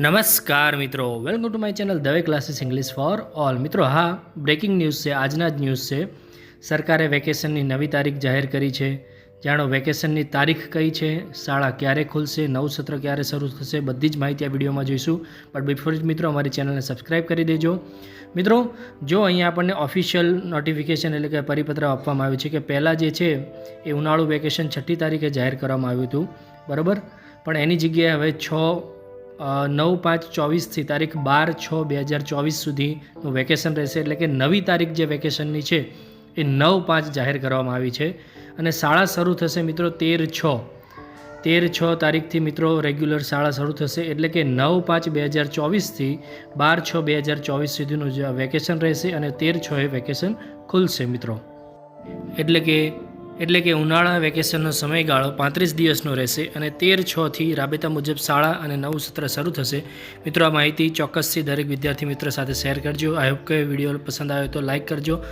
નમસ્કાર મિત્રો. Welcome to my channel Dave classes English for all મિત્રો, હા બ્રેકિંગ ન્યૂઝ છે, આજના જ ન્યૂઝ છે. સરકારે વેકેશનની નવી તારીખ જાહેર કરી છે. જાણો વેકેશનની તારીખ કઈ છે? શાળા ક્યારે ખુલશે? નવું સત્ર ક્યારે શરૂ થશે? બધી જ માહિતી આ વિડીયોમાં જોઈશું. બટ બિફોર જ મિત્રો, અમારી ચેનલને સબસ્ક્રાઇબ કરી દેજો. મિત્રો, જો અહીંયા આપણને ઓફિશિયલ નોટિફિકેશન એટલે કે પરિપત્ર આપવામાં આવ્યું છે કે પહેલાં જે છે, એ ઉનાળુ વેકેશન છઠ્ઠી તારીખે જાહેર કરવામાં આવ્યું હતું. બરાબર? પણ એની જગ્યાએ હવે છ નવ પાંચ ચોવીસથી તારીખ બાર છ બે હજાર ચોવીસ સુધીનું વેકેશન રહેશે. એટલે કે નવી તારીખ જે વેકેશનની છે, એ નવ પાંચ જાહેર કરવામાં આવી છે. અને શાળા શરૂ થશે મિત્રો તેર છ. તેર છ તારીખથી મિત્રો રેગ્યુલર શાળા શરૂ થશે. એટલે કે નવ પાંચ બે હજાર ચોવીસથી બાર છ બે હજાર ચોવીસ સુધીનું વેકેશન રહેશે અને તેર છ એ વેકેશન ખુલશે મિત્રો. એટલે કે એટલે કે ઉનાળા વેકેશનનો સમયગાળો પાંત્રીસ દિવસનો રહેશે અને તેર છથી રાબેતા મુજબ શાળા અને નવું સત્ર શરૂ થશે. મિત્રો, આ માહિતી ચોક્કસથી દરેક વિદ્યાર્થી મિત્ર સાથે શેર કરજો. આઈ હોપ કે વીડિયો પસંદ આવે તો લાઇક કરજો.